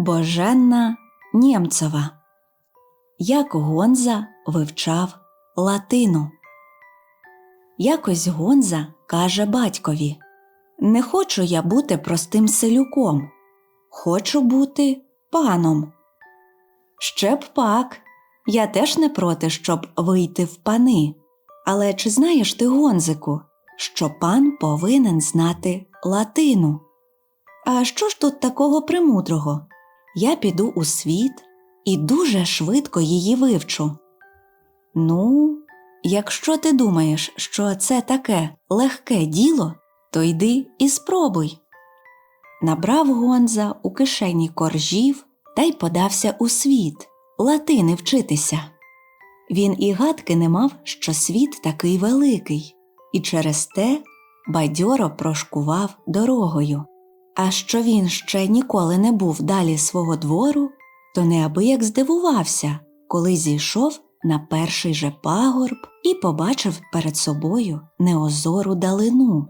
Боженна Нємцова. Як Гонза вивчав латину. Якось Гонза каже батькові Не хочу я бути простим селюком. Хочу бути паном. Ще б пак. Я теж не проти, щоб вийти в пани. Але чи знаєш ти, Гонзику, що пан повинен знати латину? А що ж тут такого премудрого? Я піду у світ і дуже швидко її вивчу. Ну, якщо ти думаєш, що це таке легке діло, то йди і спробуй. Набрав Гонза у кишені коржів та й подався у світ латини вчитися. Він і гадки не мав, що світ такий великий, і через те бадьоро прошкував дорогою. А що він ще ніколи не був далі свого двору, то неабияк здивувався, коли зійшов на перший же пагорб і побачив перед собою неозору далину.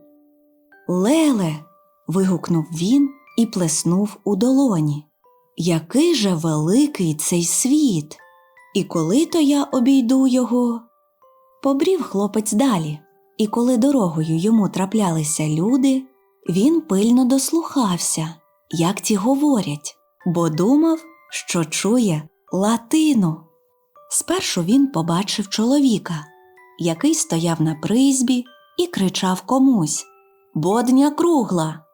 Леле. вигукнув він і плеснув у долоні. Який же великий цей світ! І коли то я обійду його? Побрів хлопець далі, і коли дорогою йому траплялися люди, він пильно дослухався, як ті говорять, бо думав, що чує латину. Спершу він побачив чоловіка, який стояв на призьбі і кричав комусь Бодня кругла.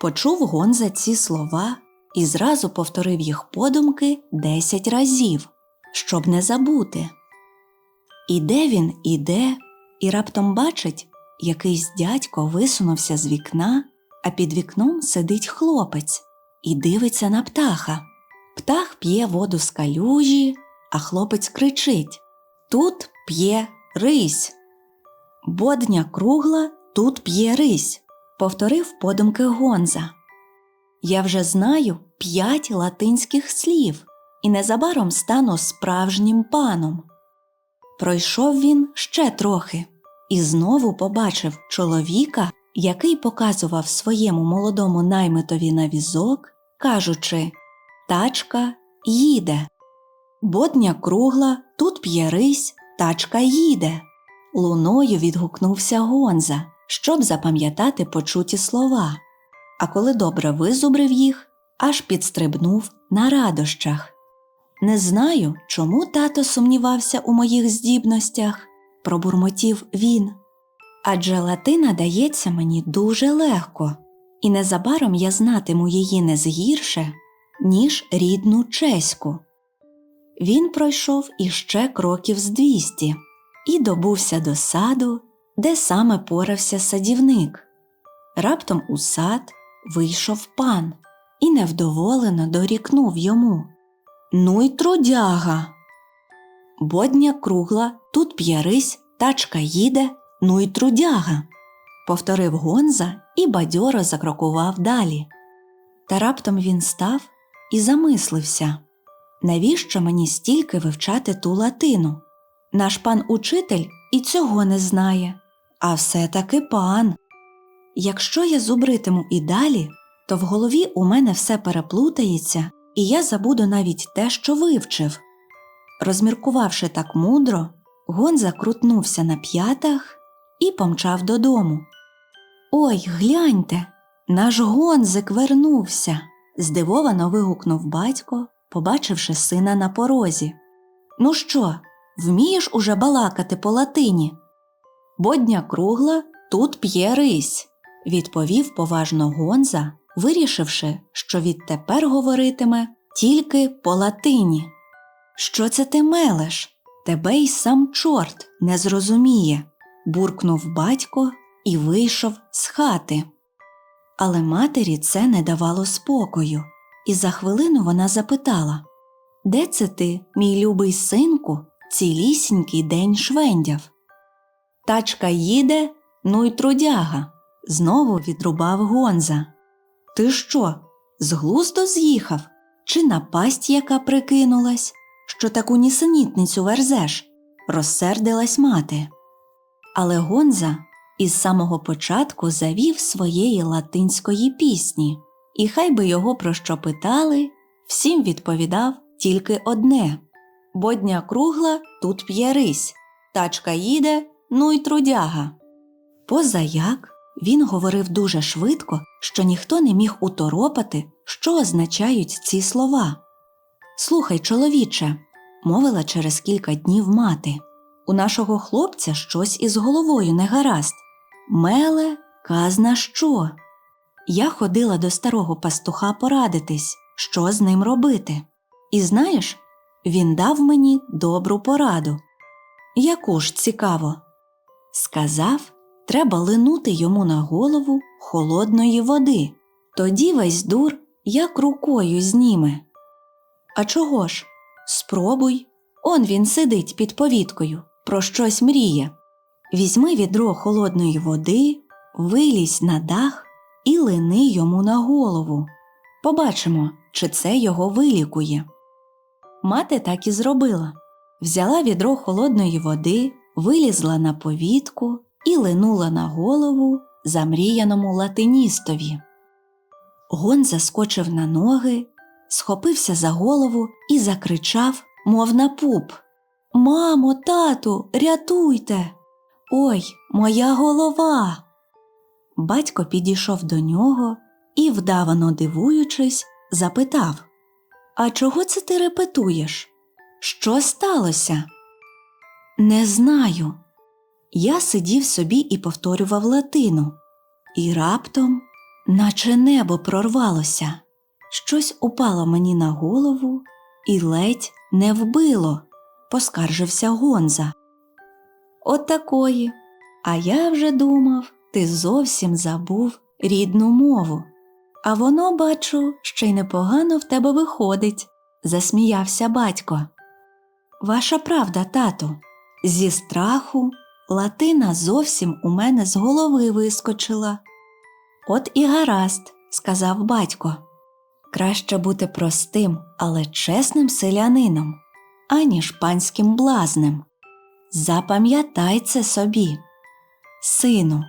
Почув Гонза ці слова і зразу повторив їх подумки десять разів, щоб не забути. Іде він, іде, і раптом бачить, якийсь дядько висунувся з вікна, а під вікном сидить хлопець і дивиться на птаха. Птах п'є воду з калюжі, а хлопець кричить Тут п'є рись. Бодня кругла, тут п'є рись, повторив подумки Гонза. Я вже знаю п'ять латинських слів і незабаром стану справжнім паном. Пройшов він ще трохи і знову побачив чоловіка, який показував своєму молодому наймитові на візок, кажучи Тачка їде. Бодня кругла, тут п'є рись, тачка їде. Луною відгукнувся Гонза, щоб запам'ятати почуті слова. А коли добре визубрив їх, аж підстрибнув на радощах. Не знаю, чому тато сумнівався у моїх здібностях, пробурмотів він. Адже латина дається мені дуже легко, і незабаром я знатиму її не згірше, ніж рідну чеську. Він пройшов іще кроків з двісті і добувся до саду, де саме порався садівник. Раптом у сад вийшов пан і невдоволено дорікнув йому. Ну й трудяга. Бодня кругла, тут п'ярись, тачка їде, ну й трудяга, повторив Гонза і бадьоро закрокував далі. Та раптом він став і замислився навіщо мені стільки вивчати ту латину? Наш пан учитель і цього не знає, а все таки пан. Якщо я зубритиму і далі, то в голові у мене все переплутається, і я забуду навіть те, що вивчив. Розміркувавши так мудро, Гонза крутнувся на п'ятах і помчав додому. Ой, гляньте, наш гонзик вернувся. здивовано вигукнув батько, побачивши сина на порозі. Ну що, вмієш уже балакати по латині? Бодня кругла тут п'є рись, відповів поважно Гонза, вирішивши, що відтепер говоритиме тільки по латині. Що це ти мелеш? Тебе й сам чорт не зрозуміє, буркнув батько і вийшов з хати. Але матері це не давало спокою, і за хвилину вона запитала Де це ти, мій любий синку, цілісінький день швендяв? Тачка їде, ну й трудяга, знову відрубав Гонза. Ти що, з глузду з'їхав? Чи напасть яка прикинулась, що таку нісенітницю верзеш? розсердилась мати. Але Гонза із самого початку завів своєї латинської пісні, і хай би його про що питали, всім відповідав тільки одне Бодня кругла тут п'єрись, тачка їде, ну й трудяга. Позаяк він говорив дуже швидко, що ніхто не міг уторопати, що означають ці слова. Слухай, чоловіче, мовила через кілька днів мати. У нашого хлопця щось із головою не гаразд. Меле, казна що. Я ходила до старого пастуха порадитись, що з ним робити. І знаєш, він дав мені добру пораду. Яку ж цікаво. Сказав, треба линути йому на голову холодної води. Тоді весь дур як рукою зніме. А чого ж? Спробуй. Он він сидить під повіткою, про щось мріє. Візьми відро холодної води, вилізь на дах і лини йому на голову. Побачимо, чи це його вилікує. Мати так і зробила. Взяла відро холодної води, вилізла на повітку і линула на голову замріяному латиністові. Гон заскочив на ноги, схопився за голову і закричав, мов на пуп Мамо, тату, рятуйте! Ой, моя голова! Батько підійшов до нього і, вдавано дивуючись, запитав А чого це ти репетуєш? Що сталося? Не знаю. Я сидів собі і повторював латину, і раптом, наче небо прорвалося, щось упало мені на голову і ледь не вбило, поскаржився Гонза. От такої. А я вже думав, ти зовсім забув рідну мову. А воно, бачу, ще й непогано в тебе виходить, засміявся батько. Ваша правда, тату, зі страху латина зовсім у мене з голови вискочила. От і гаразд, сказав батько. Краще бути простим, але чесним селянином, аніж панським блазнем. Запам'ятай це собі. Сину,